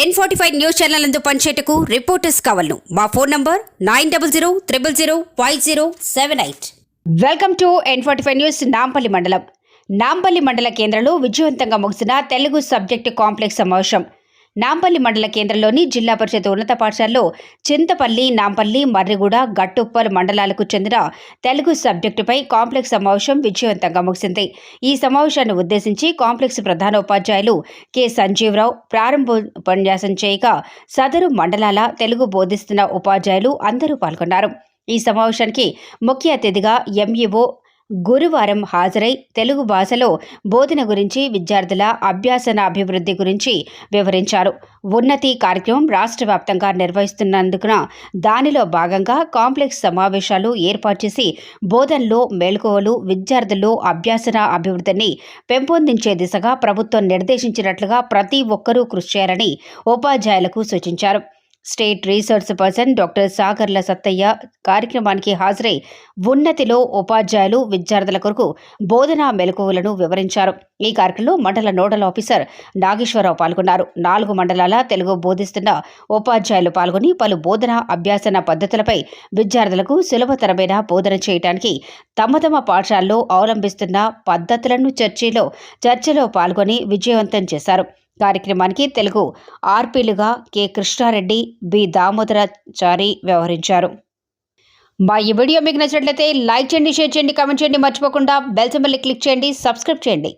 N forty five news channel అందు పనిచేయటకు reporters కావాలను. మా phone number nine double zero triple zero five zero seven eight welcome to N forty five news Nampally మండలం నాంపల్లి మండల కేంద్రంలో విజయవంతంగా ముగిసిన తెలుగు సబ్జెక్టు కాంప్లెక్స్ సమావేశం. నాంపల్లి మండల కేంద్రంలోని జిల్లా పరిషత్ ఉన్నత పాఠశాలలో చింతపల్లి నాంపల్లి మర్రిగూడ గట్టుప్పల్ మండలాలకు చెందిన తెలుగు సబ్జెక్టుపై కాంప్లెక్స్ సమావేశం విజయవంతంగా ముగిసింది. ఈ సమావేశాన్ని ఉద్దేశించి కాంప్లెక్స్ ప్రధాన ఉపాధ్యాయులు కె. సంజీవరావు ప్రారంభోపన్యాసం చేయగా సదరు మండలాల తెలుగు బోధిస్తున్న ఉపాధ్యాయులు అందరూ పాల్గొన్నారు. ఈ సమావేశానికి ముఖ్య అతిథిగా ఎంఈఓ గురువారం హాజరై తెలుగు భాషలో బోధన గురించి విద్యార్థుల అభ్యాసన అభివృద్ధి గురించి వివరించారు. ఉన్నతి కార్యక్రమం రాష్ట్ర వ్యాప్తంగా నిర్వహిస్తున్నందుకున దానిలో భాగంగా కాంప్లెక్స్ సమావేశాలు ఏర్పాటు చేసి బోధనలో మేల్కోవలు విద్యార్థుల్లో అభ్యాసన అభివృద్ధిని పెంపొందించే దిశగా ప్రభుత్వం నిర్దేశించినట్లుగా ప్రతి ఒక్కరూ కృషి చేయాలని ఉపాధ్యాయులకు సూచించారు. State research person doctor Sagarla Sattaiah కార్యక్రమానికి హాజరై ఉన్నతిలో ఉపాధ్యాయులు విద్యార్థుల కొరకు బోధనా మెలకువలను వివరించారు. ఈ కార్యక్రమంలో మండల నోడల్ ఆఫీసర్ నాగేశ్వరరావు పాల్గొన్నారు. నాలుగు మండలాల తెలుగు బోధిస్తున్న ఉపాధ్యాయులు పాల్గొని పలు బోధన అభ్యాసన పద్ధతులపై విద్యార్థులకు సులభతరమైన బోధన చేయడానికి తమ తమ పాఠశాలలో అవలంబిస్తున్న పద్ధతులను చర్చలో చర్చలో పాల్గొని విజయవంతం చేశారు. కార్యక్రమానికి తెలుగు ఆర్పీలుగా కె. కృష్ణారెడ్డి బి. దామోదరాచారి వ్యవహరించారు. మా ఈ వీడియో మీకు నచ్చినట్లయితే లైక్ చేయండి షేర్ చేయండి కామెంట్ చేయండి మర్చిపోకుండా బెల్ సింబల్ని క్లిక్ చేయండి సబ్స్క్రైబ్ చేయండి.